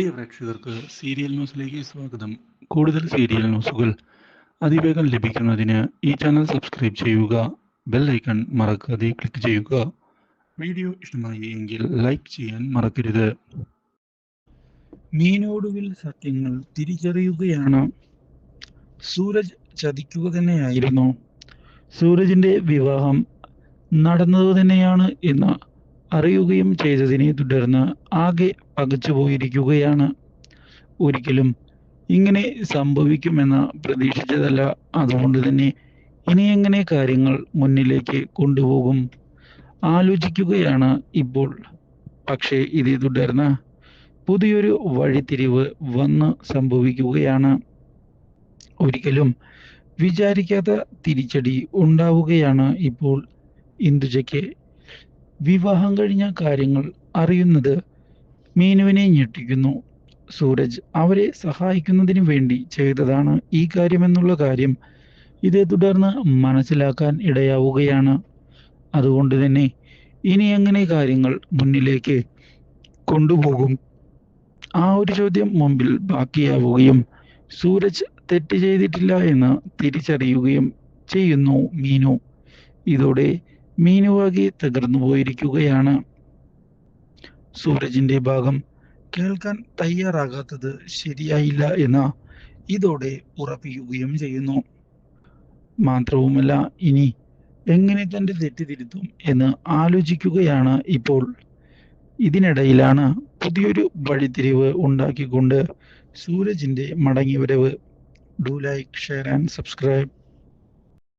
പ്രിയ പ്രേക്ഷകർക്ക് സീരിയൽ ന്യൂസിലേക്ക് സ്വാഗതം. കൂടുതൽ സീരിയൽ ന്യൂസുകൾ അതിവേഗം ലഭിക്കുന്നതിന് ഈ ചാനൽ സബ്സ്ക്രൈബ് ചെയ്യുക ബെൽ ഐക്കൺ മറക്കാതെ ക്ലിക്ക് ചെയ്യുക. വീഡിയോ ഇഷ്ടമായി എങ്കിൽ ലൈക്ക് ചെയ്യാൻ മറക്കരുത്. മീനോടുവിൽ സത്യങ്ങൾ തിരിച്ചറിയുകയാണ്. സൂരജ് ചതിക്കുക തന്നെയായിരുന്നു. സൂരജിന്റെ വിവാഹം നടന്നത് തന്നെയാണ് എന്ന് അറിയുകയും ചെയ്തതിനെ തുടർന്ന് ആകെ പകച്ചുപോയിരിക്കുകയാണ് ഒരിക്കലും ഇങ്ങനെ സംഭവിക്കുമെന്ന് പ്രതീക്ഷിച്ചതല്ല. അതുകൊണ്ട് തന്നെ ഇനി എങ്ങനെ കാര്യങ്ങൾ മുന്നിലേക്ക് കൊണ്ടുപോകും? ആലോചിക്കുകയാണ് ഇപ്പോൾ. പക്ഷേ ഇതേ തുടർന്ന് പുതിയൊരു വഴിത്തിരിവ് വന്ന് സംഭവിക്കുകയാണ്. ഒരിക്കലും വിചാരിക്കാത്ത തിരിച്ചടി ഉണ്ടാവുകയാണ് ഇപ്പോൾ ഇന്ദുജയ്ക്ക് വിവാഹം കഴിഞ്ഞ കാര്യങ്ങൾ അറിയുന്നത് മീനുവിനെ ഞെട്ടിക്കുന്നു. സൂരജ് അവരെ സഹായിക്കുന്നതിന് വേണ്ടി ചെയ്തതാണ് ഈ കാര്യമെന്നുള്ള കാര്യം ഇതേ തുടർന്ന് മനസ്സിലാക്കാൻ ഇടയാവുകയാണ്. അതുകൊണ്ട് തന്നെ ഇനി എങ്ങനെ കാര്യങ്ങൾ മുന്നിലേക്ക് കൊണ്ടുപോകും? ആ ഒരു ചോദ്യം മുമ്പിൽ ബാക്കിയാവുകയും സൂരജ് തെറ്റ് ചെയ്തിട്ടില്ല എന്ന് തിരിച്ചറിയുകയും ചെയ്യുന്നു മീനു. ഇതോടെ മീനുവാകെ തകർന്നു പോയിരിക്കുകയാണ്. സൂരജിന്റെ ഭാഗം കേൾക്കാൻ തയ്യാറാകാത്തത് ശരിയായില്ല എന്ന ഇതോടെ ഉറപ്പിക്കുകയും ചെയ്യുന്നു. മാത്രവുമല്ല ഇനി എങ്ങനെ തന്റെ തെറ്റ് തിരുത്തും എന്ന് ആലോചിക്കുകയാണ് ഇപ്പോൾ. ഇതിനിടയിലാണ് പുതിയൊരു വഴിത്തിരിവ് ഉണ്ടാക്കിക്കൊണ്ട് സൂരജിന്റെ മടങ്ങി വരവ് do like share and subscribe.